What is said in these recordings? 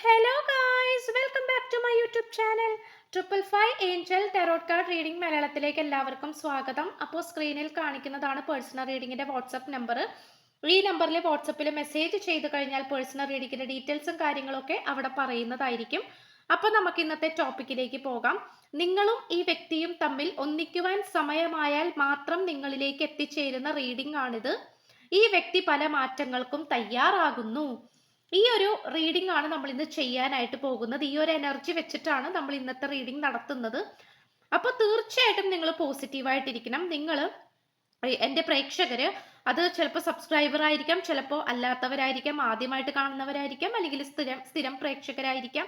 Hello guys welcome back to my YouTube channel triple five angel tarot card reading മലയാളത്തിലേക്ക് എല്ലാവർക്കും സ്വാഗതം. അപ്പോൾ സ്ക്രീനിൽ കാണിക്കുന്നതാണ് പേഴ്സണൽ റീഡിങ്ങിന്റെ വാട്സപ്പ് നമ്പർ ഈ നമ്പറിൽ വാട്സപ്പിൽ മെസ്സേജ് ചെയ്ത് കഴിഞ്ഞാൽ പേഴ്സണൽ റീഡിങ്ങിന്റെ ഡീറ്റെയിൽസും കാര്യങ്ങളൊക്കെ അവിടെ പറയുന്നതായിരിക്കും. അപ്പോൾ നമുക്ക് ഇന്നത്തെ ടോപ്പിക്കിലേക്ക് പോകാം. നിങ്ങളും ഈ വ്യക്തിയും തമ്മിൽ ഒന്നിക്കുവാൻ സമയമായാൽ മാത്രം നിങ്ങളിലേക്ക് എത്തിച്ചേരുന്ന റീഡിംഗ് ആണിത്. ഈ വ്യക്തി പല മാറ്റങ്ങൾക്കും തയ്യാറാകുന്നു. ഈ ഒരു റീഡിംഗ് ആണ് നമ്മൾ ഇന്ന് ചെയ്യാനായിട്ട് പോകുന്നത്. ഈ ഒരു എനർജി വെച്ചിട്ടാണ് നമ്മൾ ഇന്നത്തെ റീഡിംഗ് നടത്തുന്നത്. അപ്പോൾ തീർച്ചയായിട്ടും നിങ്ങൾ പോസിറ്റീവായിട്ടിരിക്കണം നിങ്ങൾ എന്റെ പ്രേക്ഷകര് അത് ചിലപ്പോൾ സബ്സ്ക്രൈബർ ആയിരിക്കാം ചിലപ്പോൾ അല്ലാത്തവരായിരിക്കാം ആദ്യമായിട്ട് കാണുന്നവരായിരിക്കാം അല്ലെങ്കിൽ സ്ഥിരം സ്ഥിരം പ്രേക്ഷകരായിരിക്കാം.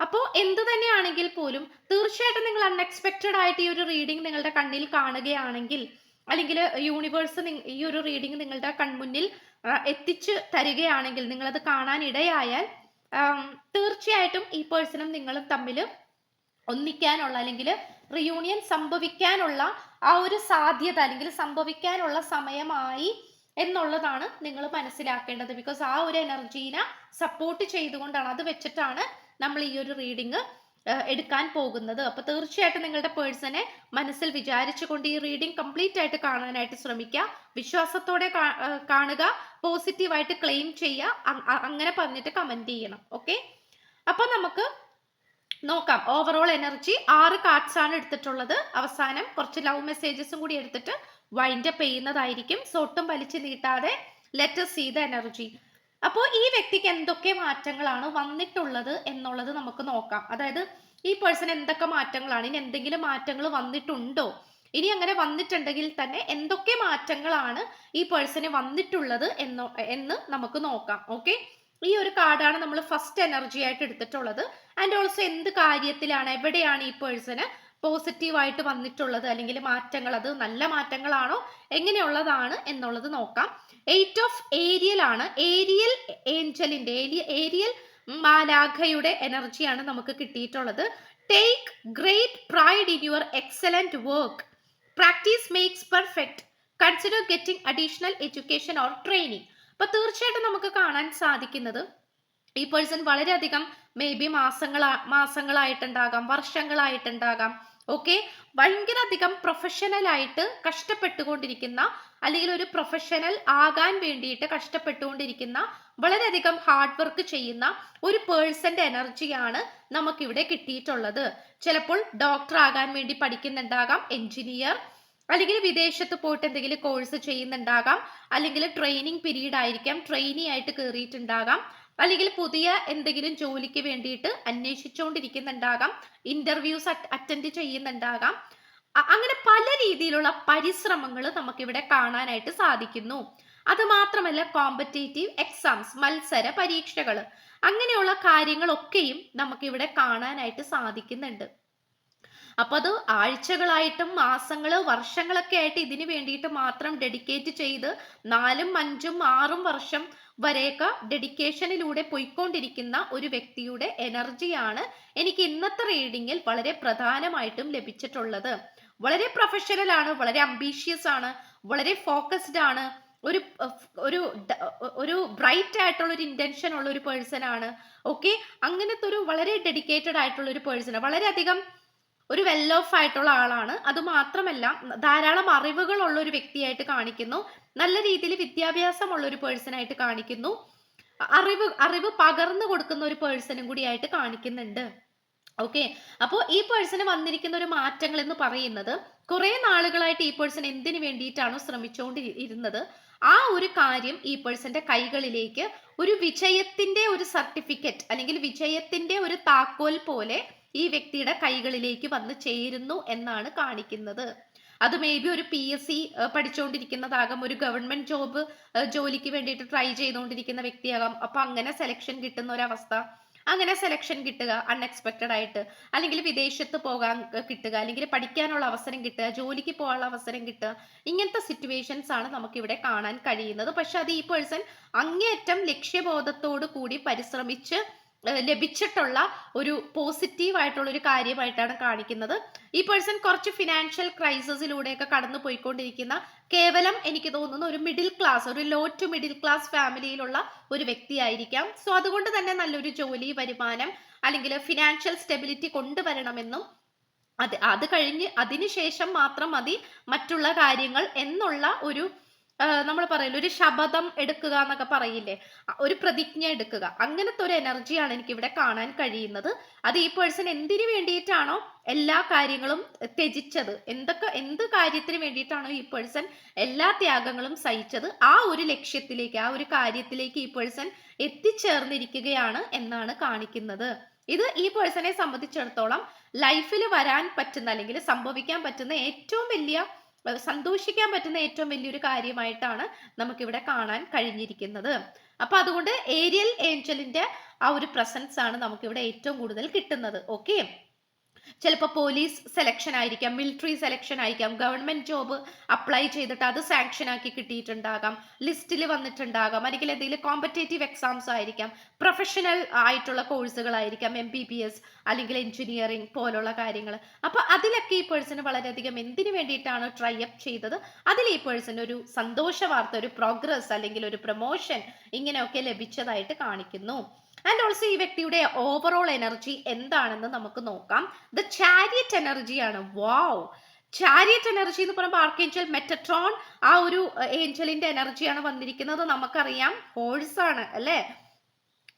അപ്പോൾ എന്ത് തന്നെയാണെങ്കിൽ പോലും തീർച്ചയായിട്ടും നിങ്ങൾ അൺഎക്സ്പെക്റ്റഡ് ആയിട്ട് ഈ ഒരു റീഡിംഗ് നിങ്ങളുടെ കണ്ണിൽ കാണുകയാണെങ്കിൽ അല്ലെങ്കിൽ യൂണിവേഴ്സ് ഈ ഒരു റീഡിംഗ് നിങ്ങളുടെ കൺമുന്നിൽ എത്തിച്ച് തരികയാണെങ്കിൽ നിങ്ങളത് കാണാൻ ഇടയായാൽ തീർച്ചയായിട്ടും ഈ പേഴ്സണും നിങ്ങളും തമ്മിൽ ഒന്നിക്കാനുള്ള അല്ലെങ്കിൽ റിയൂണിയൻ സംഭവിക്കാനുള്ള ആ ഒരു സാധ്യത അല്ലെങ്കിൽ സംഭവിക്കാനുള്ള സമയമായി എന്നുള്ളതാണ് നിങ്ങൾ മനസ്സിലാക്കേണ്ടത്. ബിക്കോസ് ആ ഒരു എനർജീനെ സപ്പോർട്ട് ചെയ്തുകൊണ്ടാണ് അത് വെച്ചിട്ടാണ് നമ്മൾ ഈ ഒരു റീഡിങ് എടുക്കാൻ പോകുന്നത്. അപ്പൊ തീർച്ചയായിട്ടും നിങ്ങളുടെ പേഴ്സണെ മനസ്സിൽ വിചാരിച്ചുകൊണ്ട് ഈ റീഡിംഗ് കംപ്ലീറ്റ് ആയിട്ട് കാണാനായിട്ട് ശ്രമിക്കുക. വിശ്വാസത്തോടെ കാണുക. പോസിറ്റീവായിട്ട് ക്ലെയിം ചെയ്യുക. അങ്ങനെ പറഞ്ഞിട്ട് കമന്റ് ചെയ്യണം. ഓക്കെ അപ്പൊ നമുക്ക് നോക്കാം. ഓവറോൾ എനർജി ആറ് കാർഡ്സ് ആണ് എടുത്തിട്ടുള്ളത്. അവസാനം കുറച്ച് ലവ് മെസ്സേജസും കൂടി എടുത്തിട്ട് വൈൻഡപ്പ് ചെയ്യുന്നതായിരിക്കും. സൊട്ടും വലിച്ചു നീട്ടാതെ ലെറ്റസ് സീ ദ എനർജി അപ്പോൾ ഈ വ്യക്തിക്ക് എന്തൊക്കെ മാറ്റങ്ങളാണ് വന്നിട്ടുള്ളത് എന്നുള്ളത് നമുക്ക് നോക്കാം. അതായത് ഈ പേഴ്സൺ എന്തൊക്കെ മാറ്റങ്ങളാണ്? ഇനി എന്തെങ്കിലും മാറ്റങ്ങൾ വന്നിട്ടുണ്ടോ? ഇനി അങ്ങനെ വന്നിട്ടുണ്ടെങ്കിൽ തന്നെ എന്തൊക്കെ മാറ്റങ്ങളാണ് ഈ പേഴ്സന് വന്നിട്ടുള്ളത് എന്നോ എന്ന് നമുക്ക് നോക്കാം. ഓക്കെ ഈ ഒരു കാർഡാണ് നമ്മൾ ഫസ്റ്റ് എനർജി ആയിട്ട് എടുത്തിട്ടുള്ളത്. ആൻഡ് ഓൾസോ എന്ത് കാര്യത്തിലാണ് എവിടെയാണ് ഈ പേഴ്സണ് പോസിറ്റീവായിട്ട് വന്നിട്ടുള്ളത് അല്ലെങ്കിൽ മാറ്റങ്ങൾ അത് നല്ല മാറ്റങ്ങളാണോ എങ്ങനെയുള്ളതാണ് എന്നുള്ളത് നോക്കാം. എയ്റ്റ് ഓഫ് ഏരിയൽ ആണ്. ഏരിയൽ ഏഞ്ചലിന്റെ ഏരിയൽ മാലാഖയുടെ എനർജിയാണ് നമുക്ക് കിട്ടിയിട്ടുള്ളത്. Take great pride in your excellent work practice makes perfect consider getting additional education or training അപ്പൊ തീർച്ചയായിട്ടും നമുക്ക് കാണാൻ സാധിക്കുന്നത് ഈ പേഴ്സൺ വളരെയധികം മേ ബി മാസങ്ങളാ മാസങ്ങളായിട്ടുണ്ടാകാം വർഷങ്ങളായിട്ടുണ്ടാകാം. ഓക്കെ ഭയങ്കര അധികം പ്രൊഫഷണൽ ആയിട്ട് കഷ്ടപ്പെട്ടുകൊണ്ടിരിക്കുന്ന അല്ലെങ്കിൽ ഒരു പ്രൊഫഷണൽ ആകാൻ വേണ്ടിയിട്ട് കഷ്ടപ്പെട്ടുകൊണ്ടിരിക്കുന്ന വളരെയധികം ഹാർഡ് വർക്ക് ചെയ്യുന്ന ഒരു പേഴ്സന്റെ എനർജിയാണ് നമുക്കിവിടെ കിട്ടിയിട്ടുള്ളത്. ചിലപ്പോൾ ഡോക്ടർ ആകാൻ വേണ്ടി പഠിക്കുന്നുണ്ടാകാം എഞ്ചിനീയർ അല്ലെങ്കിൽ വിദേശത്ത് പോയിട്ട് എന്തെങ്കിലും കോഴ്സ് ചെയ്യുന്നുണ്ടാകാം അല്ലെങ്കിൽ ട്രെയിനിങ് പീരീഡ് ആയിരിക്കാം ട്രെയിനി ആയിട്ട് കയറിയിട്ടുണ്ടാകാം അല്ലെങ്കിൽ പുതിയ എന്തെങ്കിലും ജോലിക്ക് വേണ്ടിയിട്ട് അന്വേഷിച്ചുകൊണ്ടിരിക്കുന്നുണ്ടാകാം ഇന്റർവ്യൂസ് അറ്റൻഡ് ചെയ്യുന്നുണ്ടാകാം. അങ്ങനെ പല രീതിയിലുള്ള പരിശ്രമങ്ങൾ നമുക്കിവിടെ കാണാനായിട്ട് സാധിക്കുന്നു. അത് മാത്രമല്ല കോമ്പറ്റേറ്റീവ് എക്സാംസ് മത്സര പരീക്ഷകൾ അങ്ങനെയുള്ള കാര്യങ്ങളൊക്കെയും നമുക്കിവിടെ കാണാനായിട്ട് സാധിക്കുന്നുണ്ട്. അപ്പൊ അത് ആഴ്ചകളായിട്ടും മാസങ്ങൾ വർഷങ്ങളൊക്കെ ആയിട്ട് ഇതിന് വേണ്ടിയിട്ട് മാത്രം ഡെഡിക്കേറ്റ് ചെയ്ത് നാലും അഞ്ചും ആറും വർഷം വരെയൊക്കെ ഡെഡിക്കേഷനിലൂടെ പോയിക്കൊണ്ടിരിക്കുന്ന ഒരു വ്യക്തിയുടെ എനർജിയാണ് എനിക്ക് ഇന്നത്തെ റീഡിങ്ങിൽ വളരെ പ്രധാനമായിട്ടും ലഭിച്ചിട്ടുള്ളത്. വളരെ പ്രൊഫഷണൽ ആണ് വളരെ അംബീഷ്യസ് ആണ് വളരെ ഫോക്കസ്ഡ് ആണ് ഒരു ഒരു ഒരു ബ്രൈറ്റ് ആയിട്ടുള്ള ഒരു ഇന്റൻഷൻ ഉള്ള ഒരു പേഴ്സൺ ആണ്. ഓക്കെ അങ്ങനത്തെ ഒരു വളരെ ഡെഡിക്കേറ്റഡ് ആയിട്ടുള്ള ഒരു പേഴ്സൺ വളരെയധികം ഒരു വെൽ ഓഫ് ആയിട്ടുള്ള ആളാണ്. അത് മാത്രമല്ല ധാരാളം അറിവുകളുള്ള ഒരു വ്യക്തിയായിട്ട് കാണിക്കുന്നു. നല്ല രീതിയിൽ വിദ്യാഭ്യാസമുള്ള ഒരു പേഴ്സൺ ആയിട്ട് കാണിക്കുന്നു. അറിവ് അറിവ് പകർന്നു കൊടുക്കുന്ന ഒരു പേഴ്സണും കൂടി ആയിട്ട് കാണിക്കുന്നുണ്ട്. ഓക്കെ അപ്പോൾ ഈ പേഴ്സണ് വന്നിരിക്കുന്ന ഒരു മാറ്റങ്ങൾ എന്ന് പറയുന്നത് കുറെ നാളുകളായിട്ട് ഈ പേഴ്സൺ എന്തിനു വേണ്ടിയിട്ടാണോ ശ്രമിച്ചുകൊണ്ട് ഇരുന്നത് ആ ഒരു കാര്യം ഈ പേഴ്സന്റെ കൈകളിലേക്ക് ഒരു വിജയത്തിന്റെ ഒരു സർട്ടിഫിക്കറ്റ് അല്ലെങ്കിൽ വിജയത്തിന്റെ ഒരു താക്കോൽ പോലെ ഈ വ്യക്തിയുടെ കൈകളിലേക്ക് വന്ന് ചേരുന്നു എന്നാണ് കാണിക്കുന്നത്. അത് മേ ബി ഒരു പി എസ് സി പഠിച്ചുകൊണ്ടിരിക്കുന്നതാകാം ഒരു ഗവൺമെന്റ് ജോബ് ജോലിക്ക് വേണ്ടിയിട്ട് ട്രൈ ചെയ്തുകൊണ്ടിരിക്കുന്ന വ്യക്തിയാകാം. അപ്പൊ അങ്ങനെ സെലക്ഷൻ കിട്ടുന്ന ഒരവസ്ഥ അങ്ങനെ സെലക്ഷൻ കിട്ടുക അൺഎക്സ്പെക്റ്റഡ് ആയിട്ട് അല്ലെങ്കിൽ വിദേശത്ത് പോകാൻ കിട്ടുക അല്ലെങ്കിൽ പഠിക്കാനുള്ള അവസരം കിട്ടുക ജോലിക്ക് പോകാനുള്ള അവസരം കിട്ടുക ഇങ്ങനത്തെ സിറ്റുവേഷൻസ് ആണ് നമുക്ക് ഇവിടെ കാണാൻ കഴിയുന്നത്. പക്ഷെ അത് ഈ പേഴ്സൺ അങ്ങേയറ്റം ലക്ഷ്യബോധത്തോടു കൂടി പരിശ്രമിച്ച് ലഭിച്ചിട്ടുള്ള ഒരു പോസിറ്റീവ് ആയിട്ടുള്ള ഒരു കാര്യമായിട്ടാണ് കാണിക്കുന്നത്. ഈ പേഴ്സൺ കുറച്ച് ഫിനാൻഷ്യൽ ക്രൈസിസിലൂടെയൊക്കെ കടന്നു പോയിക്കൊണ്ടിരിക്കുന്ന കേവലം എനിക്ക് തോന്നുന്ന ഒരു മിഡിൽ ക്ലാസ് ഒരു ലോ ടു മിഡിൽ ക്ലാസ് ഫാമിലിയിലുള്ള ഒരു വ്യക്തിയായിരിക്കാം. സോ അതുകൊണ്ട് തന്നെ നല്ലൊരു ജോലി വരുമാനം അല്ലെങ്കിൽ ഫിനാൻഷ്യൽ സ്റ്റെബിലിറ്റി കൊണ്ടുവരണമെന്നും അത് അത് കഴിഞ്ഞ് അതിനുശേഷം മാത്രം മതി മറ്റുള്ള കാര്യങ്ങൾ എന്നുള്ള ഒരു നമ്മൾ പറയില്ല ഒരു ശപഥം എടുക്കുക എന്നൊക്കെ പറയില്ലേ? ഒരു പ്രതിജ്ഞ എടുക്കുക. അങ്ങനത്തെ ഒരു എനർജിയാണ് എനിക്ക് ഇവിടെ കാണാൻ കഴിയുന്നത്. അത് ഈ പേഴ്സൺ എന്തിനു വേണ്ടിയിട്ടാണോ എല്ലാ കാര്യങ്ങളും ത്യജിച്ചത്? എന്തൊക്കെ എന്ത് കാര്യത്തിന് വേണ്ടിയിട്ടാണോ ഈ പേഴ്സൺ എല്ലാ ത്യാഗങ്ങളും സഹിച്ചത്? ആ ഒരു ലക്ഷ്യത്തിലേക്ക് ആ ഒരു കാര്യത്തിലേക്ക് ഈ പേഴ്സൺ എത്തിച്ചേർന്നിരിക്കുകയാണ് എന്നാണ് കാണിക്കുന്നത്. ഇത് ഈ പേഴ്സണെ സംബന്ധിച്ചിടത്തോളം ലൈഫിൽ വരാൻ പറ്റുന്ന അല്ലെങ്കിൽ സംഭവിക്കാൻ പറ്റുന്ന ഏറ്റവും വലിയ സന്തോഷിക്കാൻ പറ്റുന്ന ഏറ്റവും വലിയൊരു കാര്യമായിട്ടാണ് നമുക്കിവിടെ കാണാൻ കഴിഞ്ഞിരിക്കുന്നത്. അപ്പൊ അതുകൊണ്ട് ഏരിയൽ ഏഞ്ചലിന്റെ ആ ഒരു പ്രസൻസ് ആണ് നമുക്കിവിടെ ഏറ്റവും കൂടുതൽ കിട്ടുന്നത്. ഓക്കെ? ചിലപ്പോൾ പോലീസ് സെലക്ഷൻ ആയിരിക്കാം മിലിറ്ററി സെലക്ഷൻ ആയിരിക്കാം ഗവൺമെന്റ് ജോബ് അപ്ലൈ ചെയ്തിട്ട് അത് സാങ്ഷൻ ആക്കി കിട്ടിയിട്ടുണ്ടാകാം ലിസ്റ്റിൽ വന്നിട്ടുണ്ടാകാം അല്ലെങ്കിൽ എന്തെങ്കിലും കോമ്പറ്റേറ്റീവ് എക്സാംസ് ആയിരിക്കാം പ്രൊഫഷണൽ ആയിട്ടുള്ള കോഴ്സുകളായിരിക്കാം എം ബി ബി എസ് അല്ലെങ്കിൽ എഞ്ചിനീയറിംഗ് പോലുള്ള കാര്യങ്ങൾ അപ്പോൾ അതിലൊക്കെ ഈ പേഴ്സണ് വളരെയധികം എന്തിനു വേണ്ടിയിട്ടാണ് ട്രൈ അപ്പ് ചെയ്തത്? അതിൽ ഈ പേഴ്സൺ ഒരു സന്തോഷ വാർത്ത ഒരു പ്രോഗ്രസ് അല്ലെങ്കിൽ ഒരു പ്രൊമോഷൻ ഇങ്ങനെയൊക്കെ ലഭിച്ചതായിട്ട് കാണിക്കുന്നു. ആൻഡ് ഓൾസോ ഈ വ്യക്തിയുടെ ഓവറോൾ എനർജി എന്താണെന്ന് നമുക്ക് നോക്കാം. ദ ചാരിയറ്റ് എനർജിയാണ് വാവ് ചാരിയറ്റ് എനർജി എന്ന് പറയുമ്പോൾ ആർക്കേഞ്ചൽ മെറ്റട്രോൺ ആ ഒരു ഏഞ്ചലിന്റെ എനർജിയാണ് വന്നിരിക്കുന്നത്. നമുക്കറിയാം. ഹോഴ്സ് ആണ് അല്ലേ?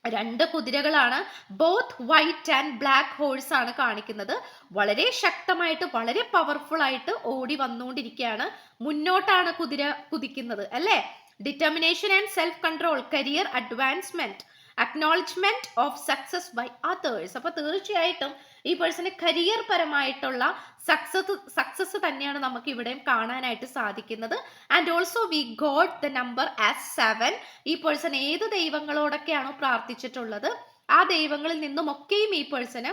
രണ്ട് കുതിരകളാണ്. Both white and black horse ആണ് കാണിക്കുന്നത്. വളരെ ശക്തമായിട്ട് വളരെ പവർഫുൾ ആയിട്ട് ഓടി വന്നുകൊണ്ടിരിക്കുകയാണ്. മുന്നോട്ടാണ് കുതിര കുതിക്കുന്നത് അല്ലേ? Determination and self control career advancement acknowledgement of success by others അപ്പൊ തീർച്ചയായിട്ടും ഈ പേഴ്സണ് കരിയർ പരമായിട്ടുള്ള സക്സസ് സക്സസ് തന്നെയാണ് നമുക്ക് ഇവിടെയും കാണാനായിട്ട് സാധിക്കുന്നത്. And also we got the number as seven ഈ പേഴ്സൺ ഏത് ദൈവങ്ങളോടൊക്കെയാണോ പ്രാർത്ഥിച്ചിട്ടുള്ളത്? ആ ദൈവങ്ങളിൽ നിന്നുമൊക്കെയും ഈ പേഴ്സണ്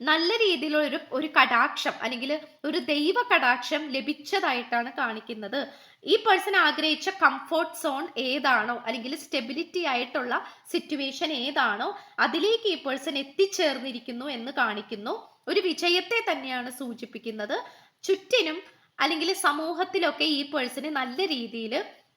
നല്ല രീതിയിലുള്ള ഒരു ഒരു കടാക്ഷം അല്ലെങ്കിൽ ഒരു ദൈവ കടാക്ഷം ലഭിച്ചതായിട്ടാണ് കാണിക്കുന്നത്. ഈ പേഴ്സൺ ആഗ്രഹിച്ച കംഫോർട്ട് സോൺ ഏതാണോ അല്ലെങ്കിൽ സ്റ്റെബിലിറ്റി ആയിട്ടുള്ള സിറ്റുവേഷൻ ഏതാണോ അതിലേക്ക് ഈ പേഴ്സൺ എത്തിച്ചേർന്നിരിക്കുന്നു എന്ന് കാണിക്കുന്നു. ഒരു വിജയത്തെ തന്നെയാണ് സൂചിപ്പിക്കുന്നത്. ചുറ്റിനും അല്ലെങ്കിൽ സമൂഹത്തിലൊക്കെ ഈ പേഴ്സണ് നല്ല രീതിയിൽ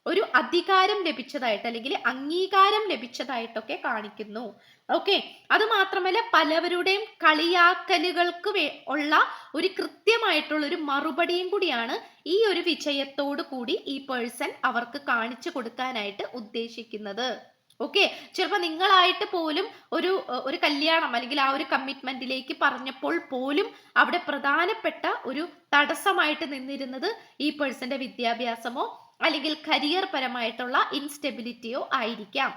ഒരു അധികാരം ലഭിച്ചതായിട്ട് അല്ലെങ്കിൽ അംഗീകാരം ലഭിച്ചതായിട്ടൊക്കെ കാണിക്കുന്നു. ഓക്കെ അത് മാത്രമല്ല പലവരുടെയും കളിയാക്കലുകൾക്ക് ഉള്ള ഒരു കൃത്യമായിട്ടുള്ള ഒരു മറുപടിയും കൂടിയാണ് ഈ ഒരു വിജയത്തോടു കൂടി ഈ പേഴ്സൺ അവർക്ക് കാണിച്ചു കൊടുക്കാനായിട്ട് ഉദ്ദേശിക്കുന്നത്. ഓക്കെ ചിലപ്പോൾ നിങ്ങളായിട്ട് പോലും ഒരു ഒരു കല്യാണം അല്ലെങ്കിൽ ആ ഒരു കമ്മിറ്റ്മെന്റിലേക്ക് പറഞ്ഞപ്പോൾ പോലും അവിടെ പ്രധാനപ്പെട്ട ഒരു തടസ്സമായിട്ട് നിന്നിരുന്നത് ഈ പേഴ്സന്റെ വിദ്യാഭ്യാസമോ അല്ലെങ്കിൽ കരിയർ പരമായിട്ടുള്ള ഇൻസ്റ്റെബിലിറ്റിയോ ആയിരിക്കാം.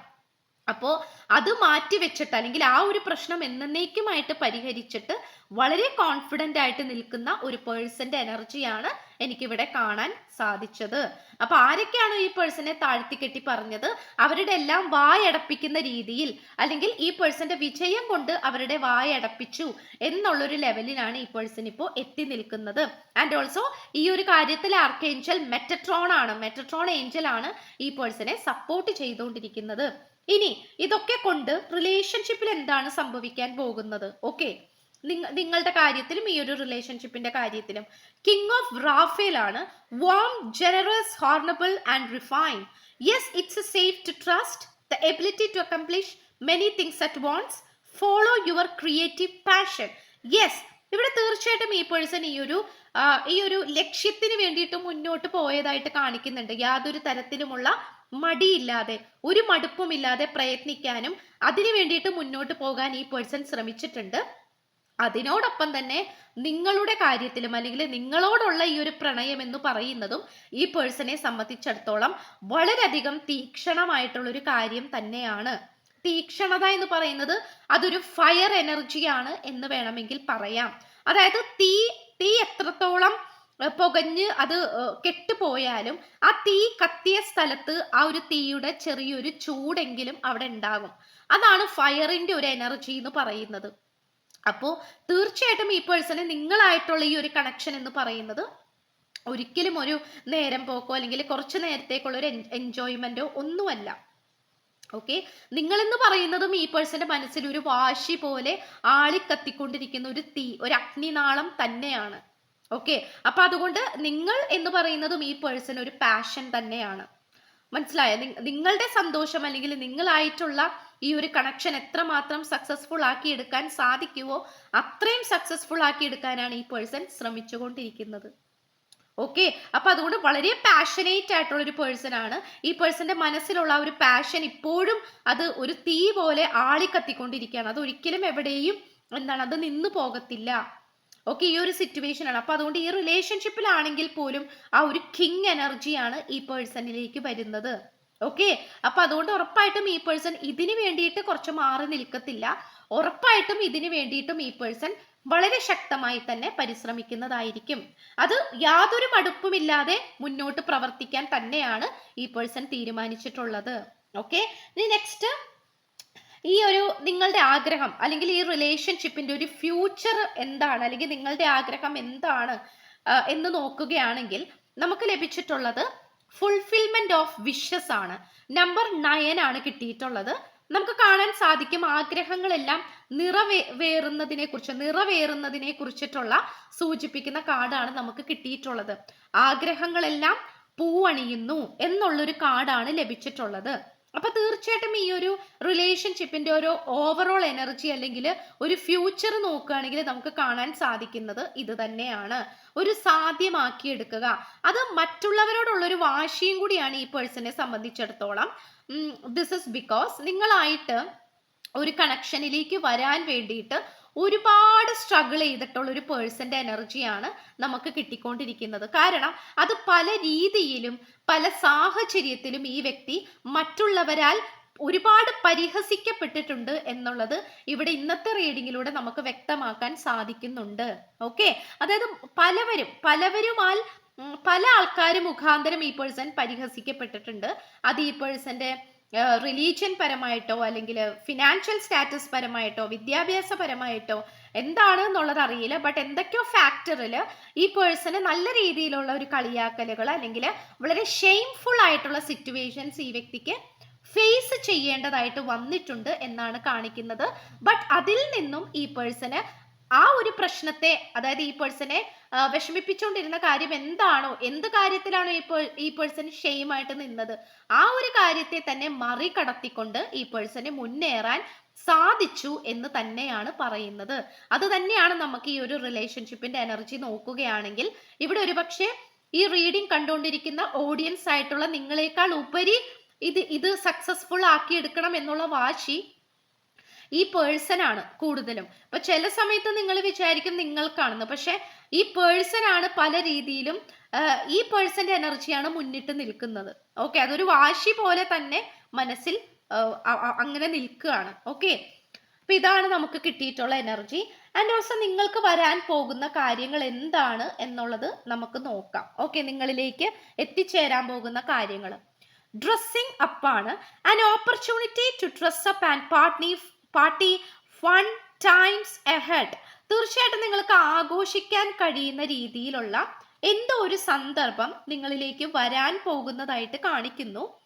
അപ്പോൾ അത് മാറ്റി വെച്ചിട്ട് അല്ലെങ്കിൽ ആ ഒരു പ്രശ്നം എന്നേക്കുമായിട്ട് പരിഹരിച്ചിട്ട് വളരെ കോൺഫിഡന്റ് ആയിട്ട് നിൽക്കുന്ന ഒരു പേഴ്സന്റെ എനർജിയാണ് എനിക്കിവിടെ കാണാൻ സാധിച്ചത്. അപ്പൊ ആരൊക്കെയാണോ ഈ പേഴ്സണെ താഴ്ത്തിക്കെട്ടി പറഞ്ഞത്? അവരുടെ എല്ലാം വായടപ്പിക്കുന്ന രീതിയിൽ അല്ലെങ്കിൽ ഈ പേഴ്സന്റെ വിജയം കൊണ്ട് അവരുടെ വായടപ്പിച്ചു എന്നുള്ളൊരു ലെവലിലാണ് ഈ പേഴ്സൺ ഇപ്പോൾ എത്തി നിൽക്കുന്നത്. ആൻഡ് ഓൾസോ ഈ ഒരു കാര്യത്തിൽ ആർക്കേഞ്ചൽ മെറ്റട്രോൺ ആണ്. മെറ്റട്രോൺ ഏഞ്ചൽ ആണ് ഈ പേഴ്സണെ സപ്പോർട്ട് ചെയ്തുകൊണ്ടിരിക്കുന്നത്. ഇനി ഇതൊക്കെ കൊണ്ട് റിലേഷൻഷിപ്പിൽ എന്താണ് സംഭവിക്കാൻ പോകുന്നത്? ഓക്കെ നിങ്ങളുടെ കാര്യത്തിലും ഈ ഒരു റിലേഷൻഷിപ്പിന്റെ കാര്യത്തിലും. കിങ് ഓഫ് റാഫേൽ ആണ് warm generous honourable and refine yes it's a safe to trust the ability to accomplish many things at once follow your creative passion yes ഇവിടെ തീർച്ചയായിട്ടും ഈ പേഴ്സൺ ഈ ഒരു ഈ ഒരു ലക്ഷ്യത്തിന് വേണ്ടിയിട്ട് മുന്നോട്ട് പോയതായിട്ട് കാണിക്കുന്നുണ്ട്. യാതൊരു തരത്തിലുമുള്ള മടിയില്ലാതെ ഒരു മടുപ്പുമില്ലാതെ പ്രയത്നിക്കാനും അതിനു വേണ്ടിയിട്ട് മുന്നോട്ട് പോകാൻ ഈ പേഴ്സൺ ശ്രമിച്ചിട്ടുണ്ട്. അതിനോടൊപ്പം തന്നെ നിങ്ങളുടെ കാര്യത്തിലും അല്ലെങ്കിൽ നിങ്ങളോടുള്ള ഈ ഒരു പ്രണയം എന്ന് പറയുന്നതും ഈ പേഴ്സണെ സംബന്ധിച്ചിടത്തോളം വളരെയധികം തീക്ഷണമായിട്ടുള്ള ഒരു കാര്യം തന്നെയാണ്. തീക്ഷണത എന്ന് പറയുന്നത് അതൊരു ഫയർ എനർജിയാണ് എന്ന് വേണമെങ്കിൽ പറയാം. അതായത് തീ തീ എത്രത്തോളം പുകഞ്ഞ് അത് കെട്ടുപോയാലും ആ തീ കത്തിയ സ്ഥലത്ത് ആ ഒരു തീയുടെ ചെറിയൊരു ചൂടെങ്കിലും അവിടെ ഉണ്ടാകും. അതാണ് ഫയറിന്റെ ഒരു എനർജി എന്ന് പറയുന്നത്. അപ്പോൾ തീർച്ചയായിട്ടും ഈ പേഴ്സണ് നിങ്ങളായിട്ടുള്ള ഈ ഒരു കണക്ഷൻ എന്ന് പറയുന്നത് ഒരിക്കലും ഒരു നേരം പോക്കോ അല്ലെങ്കിൽ കുറച്ച് നേരത്തേക്കുള്ള ഒരു എൻജോയ്മെന്റോ ഒന്നുമല്ല. ഓക്കെ നിങ്ങളെന്ന് പറയുന്നതും ഈ പേഴ്സന്റെ മനസ്സിൽ ഒരു വാശി പോലെ ആളിക്കത്തിക്കൊണ്ടിരിക്കുന്ന ഒരു തീ ഒരു അഗ്നിനാളം തന്നെയാണ്. ഓക്കെ അപ്പൊ അതുകൊണ്ട് നിങ്ങൾ എന്ന് പറയുന്നതും ഈ പേഴ്സൺ ഒരു പാഷൻ തന്നെയാണ്. മനസ്സിലായ? നിങ്ങളുടെ സന്തോഷം അല്ലെങ്കിൽ നിങ്ങളായിട്ടുള്ള ഈ ഒരു കണക്ഷൻ എത്രമാത്രം സക്സസ്ഫുൾ ആക്കി എടുക്കാൻ സാധിക്കുമോ അത്രയും സക്സസ്ഫുൾ ആക്കി എടുക്കാനാണ് ഈ പേഴ്സൺ ശ്രമിച്ചുകൊണ്ടിരിക്കുന്നത്. ഓക്കെ അപ്പൊ അതുകൊണ്ട് വളരെ പാഷനേറ്റ് ആയിട്ടുള്ള ഒരു പേഴ്സൺ ആണ്. ഈ പേഴ്സന്റെ മനസ്സിലുള്ള ഒരു പാഷൻ ഇപ്പോഴും അത് ഒരു തീ പോലെ ആളിക്കത്തിക്കൊണ്ടിരിക്കുകയാണ് അത് ഒരിക്കലും എവിടെയും എന്താണ് അത് നിന്നു പോകത്തില്ല. ഓക്കെ ഈ ഒരു സിറ്റുവേഷൻ ആണ്. അപ്പൊ അതുകൊണ്ട് ഈ റിലേഷൻഷിപ്പിലാണെങ്കിൽ പോലും ആ ഒരു കിങ് എനർജിയാണ് ഈ പേഴ്സണിലേക്ക് വരുന്നത്. ഓക്കെ അപ്പൊ അതുകൊണ്ട് ഉറപ്പായിട്ടും ഈ പേഴ്സൺ ഇതിന് വേണ്ടിയിട്ട് കുറച്ച് മാറി നിൽക്കത്തില്ല. ഉറപ്പായിട്ടും ഇതിന് വേണ്ടിയിട്ടും ഈ പേഴ്സൺ വളരെ ശക്തമായി തന്നെ പരിശ്രമിക്കുന്നതായിരിക്കും. അത് യാതൊരു മടുപ്പുമില്ലാതെ മുന്നോട്ട് പ്രവർത്തിക്കാൻ തന്നെയാണ് ഈ പേഴ്സൺ തീരുമാനിച്ചിട്ടുള്ളത്. ഓക്കെ ഇനി നെക്സ്റ്റ് ഈ ഒരു നിങ്ങളുടെ ആഗ്രഹം അല്ലെങ്കിൽ ഈ റിലേഷൻഷിപ്പിന്റെ ഒരു ഫ്യൂച്ചർ എന്താണ്? അല്ലെങ്കിൽ നിങ്ങളുടെ ആഗ്രഹം എന്താണ്? എന്ന് നോക്കുകയാണെങ്കിൽ നമുക്ക് ലഭിച്ചിട്ടുള്ളത് ഫുൾഫിൽമെന്റ് ഓഫ് വിഷസ് ആണ്. നമ്പർ നയൻ ആണ് കിട്ടിയിട്ടുള്ളത്. നമുക്ക് കാണാൻ സാധിക്കും ആഗ്രഹങ്ങളെല്ലാം നിറവേറുന്നതിനെ കുറിച്ച് നിറവേറുന്നതിനെ കുറിച്ചിട്ടുള്ള സൂചിപ്പിക്കുന്ന കാർഡാണ് നമുക്ക് കിട്ടിയിട്ടുള്ളത്. ആഗ്രഹങ്ങളെല്ലാം പൂവണിയുന്നു എന്നുള്ളൊരു കാർഡാണ് ലഭിച്ചിട്ടുള്ളത്. അപ്പൊ തീർച്ചയായിട്ടും ഈ ഒരു റിലേഷൻഷിപ്പിന്റെ ഒരു ഓവറോൾ എനർജി അല്ലെങ്കിൽ ഒരു ഫ്യൂച്ചർ നോക്കുകയാണെങ്കിൽ നമുക്ക് കാണാൻ സാധിക്കുന്നത് ഇത് തന്നെയാണ്. ഒരു സാധ്യമാക്കിയെടുക്കുക. അത് മറ്റുള്ളവരോടുള്ള ഒരു വാശിയും കൂടിയാണ് ഈ പേഴ്സണെ സംബന്ധിച്ചിടത്തോളം. ദിസ് ഇസ് ബിക്കോസ് നിങ്ങളായിട്ട് ഒരു കണക്ഷനിലേക്ക് വരാൻ വേണ്ടിയിട്ട് ഒരുപാട് സ്ട്രഗിൾ ചെയ്തിട്ടുള്ള ഒരു പേഴ്സന്റെ എനർജിയാണ് നമുക്ക് കിട്ടിക്കൊണ്ടിരിക്കുന്നത്. കാരണം അത് പല രീതിയിലും പല സാഹചര്യത്തിലും ഈ വ്യക്തി മറ്റുള്ളവരാൽ ഒരുപാട് പരിഹസിക്കപ്പെട്ടിട്ടുണ്ട് എന്നുള്ളത് ഇവിടെ ഇന്നത്തെ റീഡിങ്ങിലൂടെ നമുക്ക് വ്യക്തമാക്കാൻ സാധിക്കുന്നുണ്ട്. ഓക്കെ അതായത് പലവരും പലവരുമാൽ പല ആൾക്കാരും മുഖാന്തരം ഈ പേഴ്സൺ പരിഹസിക്കപ്പെട്ടിട്ടുണ്ട്. അത് ഈ പേഴ്സന്റെ റിലീജിയൻ പരമായിട്ടോ അല്ലെങ്കിൽ ഫിനാൻഷ്യൽ സ്റ്റാറ്റസ് പരമായിട്ടോ വിദ്യാഭ്യാസ പരമായിട്ടോ എന്താണ് എന്നുള്ളത് അറിയില്ല. ബട്ട് എന്തൊക്കെയോ ഫാക്ടറിൽ ഈ പേഴ്സണ് നല്ല രീതിയിലുള്ള ഒരു കളിയാക്കലുകൾ അല്ലെങ്കിൽ വളരെ ഷെയിംഫുൾ ആയിട്ടുള്ള സിറ്റുവേഷൻസ് ഈ വ്യക്തിക്ക് ഫേസ് ചെയ്യേണ്ടതായിട്ട് വന്നിട്ടുണ്ട് എന്നാണ് കാണിക്കുന്നത്. ബട്ട് അതിൽ നിന്നും ഈ പേഴ്സണ് ആ ഒരു പ്രശ്നത്തെ അതായത് ഈ പേഴ്സണെ വിഷമിപ്പിച്ചുകൊണ്ടിരുന്ന കാര്യം എന്താണോ എന്ത് കാര്യത്തിലാണോ ഈ ഈ പേഴ്സൺ ഷെയിമായിട്ട് നിന്നത് ആ ഒരു കാര്യത്തെ തന്നെ മറികടത്തിക്കൊണ്ട് ഈ പേഴ്സണ് മുന്നേറാൻ സാധിച്ചു എന്ന് തന്നെയാണ് പറയുന്നത്. അത് തന്നെയാണ് നമുക്ക് ഈ ഒരു റിലേഷൻഷിപ്പിന്റെ എനർജി നോക്കുകയാണെങ്കിൽ ഇവിടെ ഒരുപക്ഷേ ഈ റീഡിംഗ് കണ്ടുകൊണ്ടിരിക്കുന്ന ഓഡിയൻസ് ആയിട്ടുള്ള നിങ്ങളെക്കാൾ ഉപരി ഇത് ഇത് സക്സസ്ഫുൾ ആക്കി എടുക്കണം എന്നുള്ള വാശി ഈ പേഴ്സൺ ആണ് കൂടുതലും. അപ്പൊ ചില സമയത്ത് നിങ്ങൾ വിചാരിക്കും നിങ്ങൾക്കാണെന്ന് പക്ഷെ ഈ പേഴ്സൺ ആണ് പല രീതിയിലും ഈ പേഴ്സന്റെ എനർജിയാണ് മുന്നിട്ട് നിൽക്കുന്നത്. ഓക്കെ അതൊരു വാശി പോലെ തന്നെ മനസ്സിൽ അങ്ങനെ നിൽക്കുകയാണ്. ഓക്കെ അപ്പൊ ഇതാണ് നമുക്ക് കിട്ടിയിട്ടുള്ള എനർജി ആൻഡ് ഓൾസോ നിങ്ങൾക്ക് വരാൻ പോകുന്ന കാര്യങ്ങൾ എന്താണ് എന്നുള്ളത് നമുക്ക് നോക്കാം. ഓക്കെ നിങ്ങളിലേക്ക് എത്തിച്ചേരാൻ പോകുന്ന കാര്യങ്ങൾ. ഡ്രസ്സിംഗ് അപ്പാണ് an opportunity to dress up and party party fun times ahead. തീർച്ചയായിട്ടും നിങ്ങൾക്ക് ആഘോഷിക്കാൻ കഴിയുന്ന രീതിയിലുള്ള എന്തോ ഒരു സന്ദർഭം നിങ്ങളിലേക്ക് വരാൻ പോകുന്നതായിട്ട് കാണിക്കുന്നു.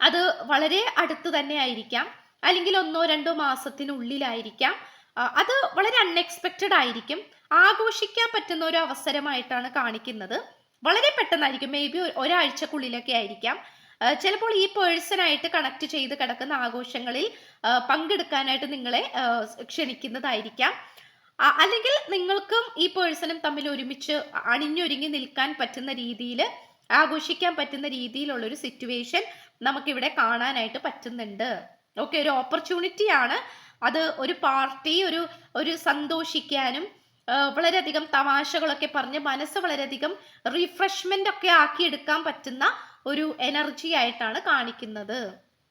അത് വളരെ അടുത്ത് തന്നെ ആയിരിക്കാം. അല്ലെങ്കിൽ ഒന്നോ രണ്ടോ മാസത്തിനുള്ളിലായിരിക്കാം. അത് വളരെ അൺഎക്സ്പെക്റ്റഡ് ആയിരിക്കും. ആഘോഷിക്കാൻ പറ്റുന്ന ഒരു അവസരമായിട്ടാണ് കാണിക്കുന്നത്. വളരെ പെട്ടെന്നായിരിക്കും. മേ ബി ഒരാഴ്ചക്കുള്ളിലൊക്കെ ആയിരിക്കാം. ചിലപ്പോൾ ഈ പേഴ്സണായിട്ട് കണക്ട് ചെയ്ത് കിടക്കുന്ന ആഘോഷങ്ങളിൽ പങ്കെടുക്കാനായിട്ട് നിങ്ങളെ ക്ഷണിക്കുന്നതായിരിക്കാം. അല്ലെങ്കിൽ നിങ്ങൾക്കും ഈ പേഴ്സണും തമ്മിൽ ഒരുമിച്ച് അണിഞ്ഞൊരുങ്ങി നിൽക്കാൻ പറ്റുന്ന രീതിയിൽ ആഘോഷിക്കാൻ പറ്റുന്ന രീതിയിലുള്ള ഒരു സിറ്റുവേഷൻ നമുക്കിവിടെ കാണാനായിട്ട് പറ്റുന്നുണ്ട്. ഓക്കെ ഒരു ഓപ്പർച്യൂണിറ്റി ആണ് അത് ഒരു പാർട്ടി ഒരു ഒരു സന്തോഷിക്കാനും വളരെയധികം തമാശകളൊക്കെ പറഞ്ഞ് മനസ്സ് വളരെയധികം റിഫ്രഷ്മെന്റ് ഒക്കെ ആക്കിയെടുക്കാൻ പറ്റുന്ന ഒരു എനർജി ആയിട്ടാണ് കാണിക്കുന്നത്.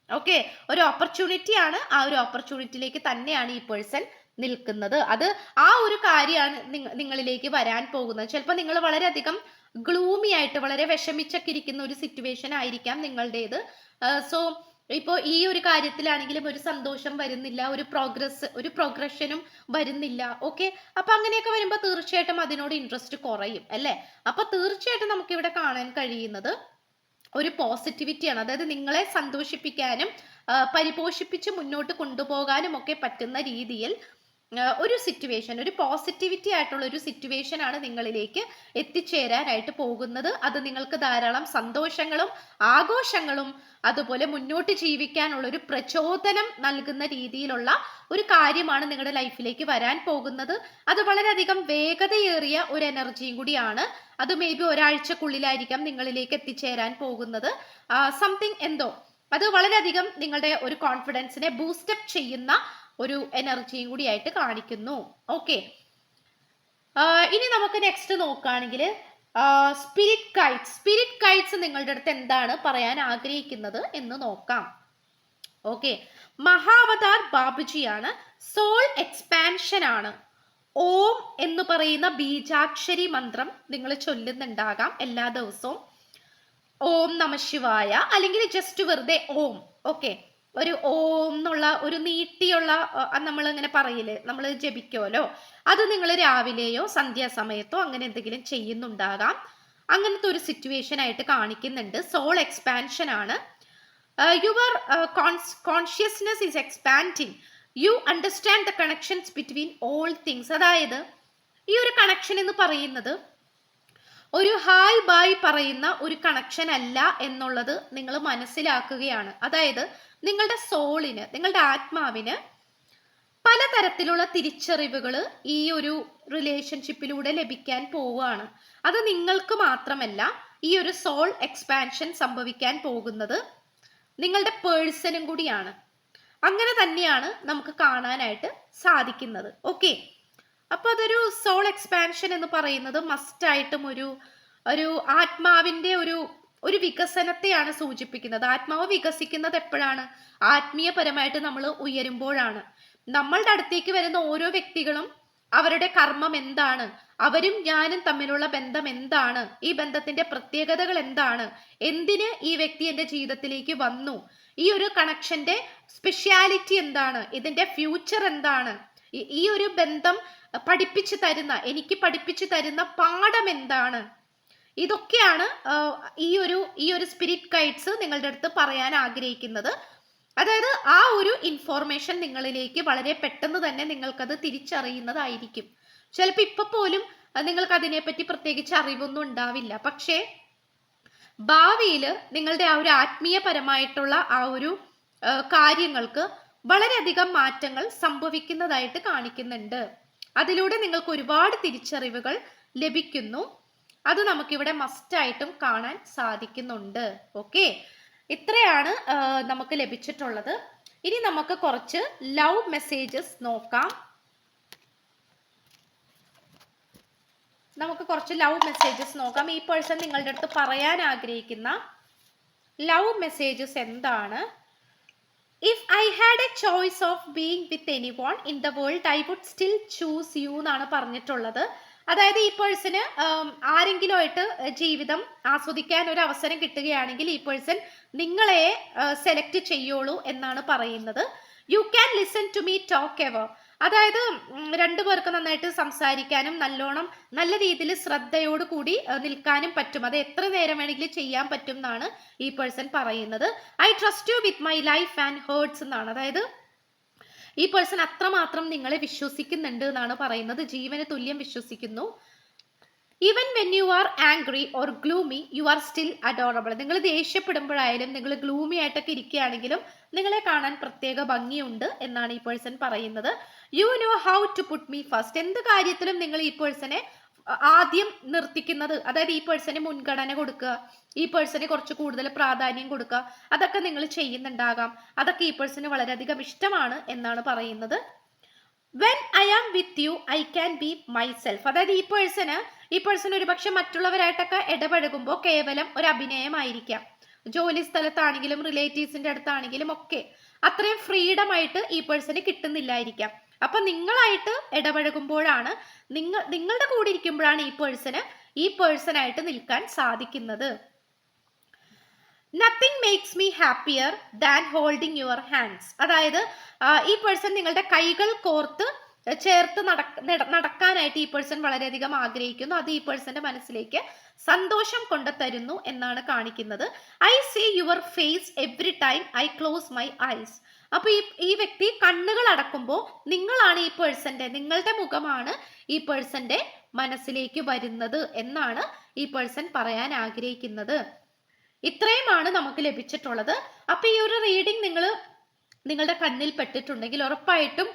ഓക്കെ ഒരു ഓപ്പർച്യൂണിറ്റി ആണ്. ആ ഒരു ഓപ്പർച്യൂണിറ്റിയിലേക്ക് തന്നെയാണ് ഈ പേഴ്സൺ നിൽക്കുന്നത്. അത് ആ ഒരു കാര്യമാണ് നിങ്ങളിലേക്ക് വരാൻ പോകുന്നത്. ചിലപ്പോൾ നിങ്ങൾ വളരെയധികം ഗ്ലൂമി ആയിട്ട് വളരെ വിഷമിച്ചൊക്കെ ഇരിക്കുന്ന ഒരു സിറ്റുവേഷൻ ആയിരിക്കാം നിങ്ങളുടേത്. സോ ഇപ്പോൾ ഈ ഒരു കാര്യത്തിലാണെങ്കിലും ഒരു സന്തോഷം വരുന്നില്ല ഒരു പ്രോഗ്രസ് ഒരു പ്രോഗ്രഷനും വരുന്നില്ല. ഓക്കെ അപ്പൊ അങ്ങനെയൊക്കെ വരുമ്പോൾ തീർച്ചയായിട്ടും അതിനോട് ഇൻട്രസ്റ്റ് കുറയും അല്ലേ? അപ്പൊ തീർച്ചയായിട്ടും നമുക്ക് ഇവിടെ കാണാൻ കഴിയുന്നത് ഒരു പോസിറ്റിവിറ്റിയാണ് അതായത് നിങ്ങളെ സന്തോഷിപ്പിക്കാനും പരിപോഷിപ്പിച്ച് മുന്നോട്ട് കൊണ്ടുപോകാനും ഒക്കെ പറ്റുന്ന രീതിയിൽ ഒരു സിറ്റുവേഷൻ ഒരു പോസിറ്റിവിറ്റി ആയിട്ടുള്ള ഒരു സിറ്റുവേഷൻ ആണ് നിങ്ങളിലേക്ക് എത്തിച്ചേരാനായിട്ട് പോകുന്നത്. അത് നിങ്ങൾക്ക് ധാരാളം സന്തോഷങ്ങളും ആഘോഷങ്ങളും അതുപോലെ മുന്നോട്ട് ജീവിക്കാനുള്ള ഒരു പ്രചോദനം നൽകുന്ന രീതിയിലുള്ള ഒരു കാര്യമാണ് നിങ്ങളുടെ ലൈഫിലേക്ക് വരാൻ പോകുന്നത്. അത് വളരെയധികം വേഗതയേറിയ ഒരു എനർജിയും കൂടിയാണ്. അത് മേ ബി ഒരാഴ്ചക്കുള്ളിലായിരിക്കാം നിങ്ങളിലേക്ക് എത്തിച്ചേരാൻ പോകുന്നത്. സംതിങ് എന്തോ അത് വളരെയധികം നിങ്ങളുടെ ഒരു കോൺഫിഡൻസിനെ ബൂസ്റ്റപ്പ് ചെയ്യുന്ന ഒരു എനർജിയും കൂടി ആയിട്ട് കാണിക്കുന്നു. ഓക്കെ ഇനി നമുക്ക് നെക്സ്റ്റ് നോക്കുകയാണെങ്കിൽ സ്പിരിറ്റ് കൈറ്റ്സ് സ്പിരിറ്റ് കൈറ്റ്സ് നിങ്ങളുടെ അടുത്ത് എന്താണ് പറയാൻ ആഗ്രഹിക്കുന്നത് എന്ന് നോക്കാം. ഓക്കെ മഹാവതാർ ബാബുജിയാണ്. സോൾ എക്സ്പാൻഷൻ ആണ്. ഓം എന്ന് പറയുന്ന ബീജാക്ഷരി മന്ത്രം നിങ്ങൾ ചൊല്ലുന്നുണ്ടാകാം എല്ലാ ദിവസവും. ഓം നമ ശിവായ. അല്ലെങ്കിൽ ജസ്റ്റ് വെറുതെ ഓം. ഓക്കെ ഒരു ഓം എന്നുള്ള ഒരു നീട്ടിയുള്ള നമ്മൾ ഇങ്ങനെ പറയില്ലേ നമ്മൾ ജപിക്കുമല്ലോ അത് നിങ്ങൾ രാവിലെയോ സന്ധ്യാസമയത്തോ അങ്ങനെ എന്തെങ്കിലും ചെയ്യുന്നുണ്ടാകാം. അങ്ങനത്തെ ഒരു സിറ്റുവേഷൻ ആയിട്ട് കാണിക്കുന്നുണ്ട്. സോൾ എക്സ്പാൻഷൻ ആണ്. Your consciousness is expanding you understand the connections between all things അതായത് ഈ ഒരു കണക്ഷൻ എന്ന് പറയുന്നത് ഒരു ഹായ് ബായ് പറയുന്ന ഒരു കണക്ഷൻ അല്ല എന്നുള്ളത് നിങ്ങൾ മനസ്സിലാക്കുകയാണ്. അതായത് നിങ്ങളുടെ സോളിന് നിങ്ങളുടെ ആത്മാവിന് പലതരത്തിലുള്ള തിരിച്ചറിവുകൾ ഈ ഒരു റിലേഷൻഷിപ്പിലൂടെ ലഭിക്കാൻ പോവുകയാണ്. അത് നിങ്ങൾക്ക് മാത്രമല്ല ഈ ഒരു സോൾ എക്സ്പാൻഷൻ സംഭവിക്കാൻ പോകുന്നത് നിങ്ങളുടെ പേഴ്സണും കൂടിയാണ്. അങ്ങനെ തന്നെയാണ് നമുക്ക് കാണാനായിട്ട് സാധിക്കുന്നത്. ഓക്കെ അപ്പോൾ അതൊരു സോൾ എക്സ്പാൻഷൻ എന്ന് പറയുന്നത് മസ്റ്റായിട്ടും ഒരു ഒരു ആത്മാവിന്റെ ഒരു ഒരു വികസനത്തെയാണ് സൂചിപ്പിക്കുന്നത്. ആത്മാവ് വികസിക്കുന്നത് എപ്പോഴാണ്? ആത്മീയപരമായിട്ട് നമ്മൾ ഉയരുമ്പോഴാണ്. നമ്മളുടെ അടുത്തേക്ക് വരുന്ന ഓരോ വ്യക്തികളും അവരുടെ കർമ്മം എന്താണ്? അവരും ഞാനും തമ്മിലുള്ള ബന്ധം എന്താണ്? ഈ ബന്ധത്തിന്റെ പ്രത്യേകതകൾ എന്താണ്? എന്തിന് ഈ വ്യക്തി എന്റെ ജീവിതത്തിലേക്ക് വന്നു? ഈ ഒരു കണക്ഷന്റെ സ്പെഷ്യാലിറ്റി എന്താണ്? ഇതിന്റെ ഫ്യൂച്ചർ എന്താണ്? ഈ- ഒരു ബന്ധം പഠിപ്പിച്ചു തരുന്ന എനിക്ക് പഠിപ്പിച്ചു തരുന്ന പാഠം എന്താണ്? ഇതൊക്കെയാണ് ഈ ഒരു ഈ ഒരു സ്പിരിറ്റ് ഗൈഡ്സ് നിങ്ങളുടെ അടുത്ത് പറയാൻ ആഗ്രഹിക്കുന്നത്. അതായത് ആ ഒരു ഇൻഫോർമേഷൻ നിങ്ങളിലേക്ക് വളരെ പെട്ടെന്ന് തന്നെ നിങ്ങൾക്കത് തിരിച്ചറിയുന്നതായിരിക്കും. ചിലപ്പോൾ ഇപ്പൊ പോലും നിങ്ങൾക്ക് അതിനെപ്പറ്റി പ്രത്യേകിച്ച് അറിവൊന്നും ഉണ്ടാവില്ല. പക്ഷേ ഭാവിയിൽ നിങ്ങളുടെ ആ ഒരു ആത്മീയപരമായിട്ടുള്ള ആ ഒരു കാര്യങ്ങൾക്ക് വളരെയധികം മാറ്റങ്ങൾ സംഭവിക്കുന്നതായിട്ട് കാണിക്കുന്നുണ്ട്. അതിലൂടെ നിങ്ങൾക്ക് ഒരുപാട് തിരിച്ചറിവുകൾ ലഭിക്കുന്നു. അത് നമുക്കിവിടെ മസ്റ്റായിട്ടും കാണാൻ സാധിക്കുന്നുണ്ട്. ഓക്കെ ഇത്രയാണ് നമുക്ക് ലഭിച്ചിട്ടുള്ളത്. ഇനി നമുക്ക് കുറച്ച് ലവ് മെസ്സേജസ് നോക്കാം. നമുക്ക് കുറച്ച് ലവ് മെസ്സേജസ് നോക്കാം. ഈ പേഴ്സൺ നിങ്ങളുടെ അടുത്ത് പറയാൻ ആഗ്രഹിക്കുന്ന ലവ് മെസ്സേജസ് എന്താണ്? If I had a choice of being with any one in the world I would still choose you എന്നാണ് പറഞ്ഞിട്ടുള്ളത്. അതായത് ഈ പേഴ്സന് ആരെങ്കിലും ആയിട്ട് ജീവിതം ആസ്വദിക്കാൻ ഒരു അവസരം കിട്ടുകയാണെങ്കിൽ ഈ പേഴ്സൺ നിങ്ങളെ സെലക്ട് ചെയ്യുള്ളൂ എന്നാണ് പറയുന്നത്. You can listen to me talk ever അതായത് രണ്ടു രണ്ടുപേർക്ക് നന്നായിട്ട് സംസാരിക്കാനും നല്ലോണം നല്ല രീതിയിൽ ശ്രദ്ധയോട് കൂടി നിൽക്കാനും പറ്റും. അത് എത്ര നേരം വേണമെങ്കിലും ചെയ്യാൻ പറ്റും എന്നാണ് ഈ പേഴ്സൺ പറയുന്നത്. I trust you with my life and hearts എന്നാണ്. അതായത് ഈ പേഴ്സൺ അത്രമാത്രം നിങ്ങളെ വിശ്വസിക്കുന്നുണ്ട് എന്നാണ് പറയുന്നത്. ജീവന് തുല്യം വിശ്വസിക്കുന്നു. Even when you are angry or gloomy you are still adorable നിങ്ങൾ ദേഷ്യപ്പെടുമ്പോഴായാലും നിങ്ങൾ ഗ്ലൂമി ആയിട്ടൊക്കെ ഇരിക്കുകയാണെങ്കിലും നിങ്ങളെ കാണാൻ പ്രത്യേക ഭംഗിയുണ്ട് എന്നാണ് ഈ പേഴ്സൺ പറയുന്നത്. You know how to put me first എന്ത് കാര്യത്തിലും നിങ്ങൾ ഈ പേഴ്സണെ ആദ്യം നിർത്തിക്കുന്നത് അതായത് ഈ പേഴ്സണ് മുൻഗണന കൊടുക്കുക ഈ പേഴ്സണ് കുറച്ച് കൂടുതൽ പ്രാധാന്യം കൊടുക്കുക അതൊക്കെ നിങ്ങൾ ചെയ്യുന്നുണ്ടാകാം. അതൊക്കെ ഈ പേഴ്സണ് വളരെയധികം ഇഷ്ടമാണ് എന്നാണ് പറയുന്നത്. When I am with you I can be myself അതായത് ഈ പേഴ്സണ് ഈ പേഴ്സൺ ഒരുപക്ഷെ മറ്റുള്ളവരായിട്ടൊക്കെ ഇടപഴകുമ്പോൾ കേവലം ഒരു അഭിനയമായിരിക്കാം. ജോലി സ്ഥലത്താണെങ്കിലും റിലേറ്റീവ്സിന്റെ അടുത്താണെങ്കിലും ഒക്കെ അത്രയും ഫ്രീഡം ആയിട്ട് ഈ പേഴ്സണ് കിട്ടുന്നില്ലായിരിക്കാം. അപ്പൊ നിങ്ങളായിട്ട് ഇടപഴകുമ്പോഴാണ് നിങ്ങൾ നിങ്ങളുടെ കൂടെ ഇരിക്കുമ്പോഴാണ് ഈ പേഴ്സണ് ഈ പേഴ്സൺ ആയിട്ട് നിൽക്കാൻ സാധിക്കുന്നത്. Nothing makes me happier than holding your hands അതായത് ഈ പേഴ്സൺ നിങ്ങളുടെ കൈകൾ കോർത്ത് ചേർത്ത് നടക്ക നട- നടക്കാനായിട്ട് ഈ പേഴ്സൺ വളരെയധികം ആഗ്രഹിക്കുന്നു. അത് ഈ പേഴ്സന്റെ മനസ്സിലേക്ക് സന്തോഷം കൊണ്ട് തരുന്നു എന്നാണ് കാണിക്കുന്നത്. I see your face every time I close my eyes അപ്പൊ ഈ ഈ വ്യക്തി കണ്ണുകൾ അടക്കുമ്പോൾ നിങ്ങളാണ് ഈ പേഴ്സന്റെ നിങ്ങളുടെ മുഖമാണ് ഈ പേഴ്സന്റെ മനസ്സിലേക്ക് വരുന്നത് എന്നാണ് ഈ പേഴ്സൺ പറയാൻ ആഗ്രഹിക്കുന്നത്. ഇത്രയുമാണ് നമുക്ക് ലഭിച്ചിട്ടുള്ളത്. അപ്പൊ ഈ ഒരു റീഡിംഗ് നിങ്ങൾ നിങ്ങളുടെ കണ്ണിൽ പെട്ടിട്ടുണ്ടെങ്കിൽ ഉറപ്പായിട്ടും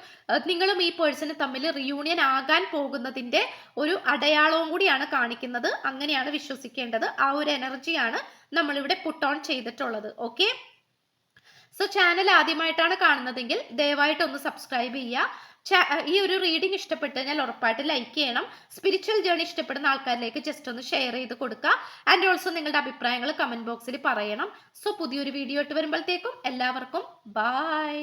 നിങ്ങളും ഈ പേഴ്സണും തമ്മിൽ റിയൂണിയൻ ആകാൻ പോകുന്നതിന്റെ ഒരു അടയാളവും കൂടിയാണ് കാണിക്കുന്നത്. അങ്ങനെയാണ് വിശ്വസിക്കേണ്ടത്. ആ ഒരു എനർജിയാണ് നമ്മളിവിടെ പുട്ട് ഓൺ ചെയ്തിട്ടുള്ളത്. ഓക്കെ സോ ചാനൽ ആദ്യമായിട്ടാണ് കാണുന്നതെങ്കിൽ ദയവായിട്ട് ഒന്ന് സബ്സ്ക്രൈബ് ചെയ്യുക. ഈ ഒരു റീഡിംഗ് ഇഷ്ടപ്പെട്ട് കഴിഞ്ഞാൽ ഉറപ്പായിട്ട് ലൈക്ക് ചെയ്യണം. സ്പിരിച്വൽ ജേണി ഇഷ്ടപ്പെടുന്ന ആൾക്കാരിലേക്ക് ജസ്റ്റ് ഒന്ന് ഷെയർ ചെയ്ത് കൊടുക്കുക ആൻഡ് ഓൾസോ നിങ്ങളുടെ അഭിപ്രായങ്ങൾ കമന്റ് ബോക്സിൽ പറയണം. സോ പുതിയൊരു വീഡിയോ ഇട്ട് വരുമ്പോഴത്തേക്കും എല്ലാവർക്കും ബൈ